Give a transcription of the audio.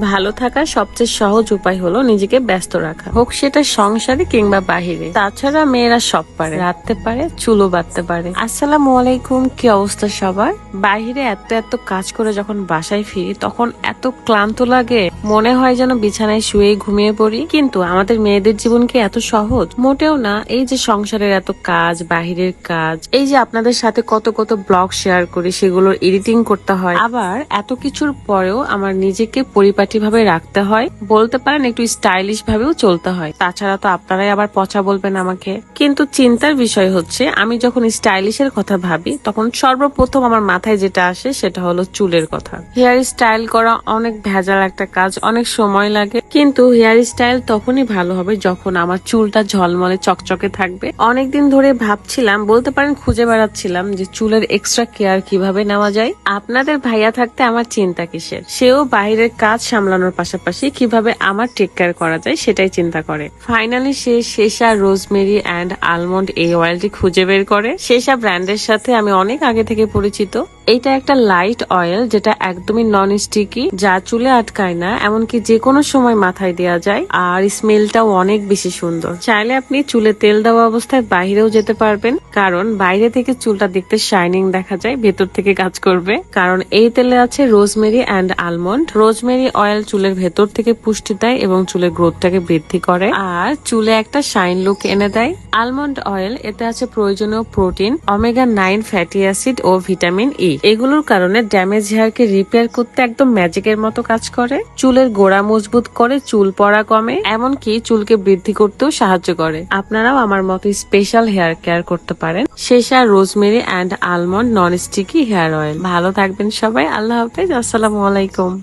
ভালো থাকার সবচেয়ে সহজ উপায় হলো নিজেকে ব্যস্ত রাখা। হোক সেটা সংসারে কিংবা বাহিরে। তাছাড়া মেয়েরা সব পারে। রাঁধতে পারে চুলো বাঁধতে পারে। আসসালামু আলাইকুম, কি অবস্থা সবার? বাহিরে এত এত কাজ করে যখন বাসায় ফিরি, তখন এত ক্লান্ত লাগে। মনে হয় যেন বিছানায় শুয়ে ঘুমিয়ে পড়ি। কিন্তু আমাদের মেয়েদের জীবন কি এত সহজ? মোটেও না। এই যে সংসারের এত কাজ, বাহিরের কাজ, এই যে আপনাদের সাথে কত কত ব্লগ শেয়ার করি, সেগুলোর এডিটিং করতে হয়। আবার এত কিছুর পরেও আমার নিজেকে পরিপাটি ভাবে রাখতে হয়, বলতে পারেন একটু স্টাইলিশ ভাবেও চলতে হয়। তাছাড়া তো আপনারাই আবার পচা বলবেন আমাকে। কিন্তু চিন্তার বিষয় হচ্ছে, আমি যখন স্টাইলিশের কথা ভাবি, তখন সর্বপ্রথম আমার মাথায় যেটা আসে, সেটা হলো চুলের কথা। হেয়ার স্টাইল করা অনেক ভেজাল একটা কাজ, অনেক সময় লাগে। কিন্তু হেয়ার স্টাইল তখনই ভালো হবে যখন আমার চুলটা ঝলমলে, চকচকে থাকবে। অনেকদিন ধরে ভাবছিলাম, বলতে পারেন খুঁজে বেড়াচ্ছিলাম যে চুলের এক্সট্রা কেয়ার কীভাবে নেওয়া যায়। আপনাদের ভাইয়া থাকতে আমার চিন্তা কিসের? সেও বাইরের কাজ সামলানোর পাশাপাশি কীভাবে আমার টেক কেয়ার করা যায় সেটাই চিন্তা করে। ফাইনালি সে শেষা, রোজমেরি অ্যান্ড আলমন্ড এই অয়েলটি খুঁজে বের করে। শেষা ব্র্যান্ডের সাথে আমি অনেক আগে থেকে পরিচিত। এইটা একটা লাইট অয়েল যেটা একদমই নন স্টিকি যা চুলে আটকায় না, এমনকি যে কোনো সময় মাথায় দেওয়া যায়, আর স্মেলটাও অনেক বেশি সুন্দর। চাইলে আপনি চুলে তেল দেওয়া অবস্থায় বাইরেও যেতে পারবেন, কারণ বাইরে থেকে চুলটা দেখতে শাইনিং দেখা যায়, ভেতর থেকে কাজ করবে। কারণ এই তেলে আছে rosemary and almond rosemary oil চুলের ভেতর থেকে পুষ্টি দেয় এবং চুলের গ্রোথটাকে বৃদ্ধি করে, আর চুলে একটা শাইন লুক এনে দেয়। আলমন্ড অয়েল এতে আছে প্রয়োজনীয় protein omega nine fatty acid ও ভিটামিন ই এগুলোর কারণে ড্যামেজ হেয়ারকে রিপেয়ার করতে একদম ম্যাজিকের মতো কাজ করে। চুলের গোড়া মজবুত করে, চুল পড়া কমে, এমনকি চুলকে বৃদ্ধি করতেও সাহায্য করে। আপনারাও আমার মতো স্পেশাল হেয়ার কেয়ার করতে পারেন। Sesa rosemary and almond non sticky hair oil ভালো থাকবেন সবাই, আল্লাহ হাফেজ, আসসালামু আলাইকুম।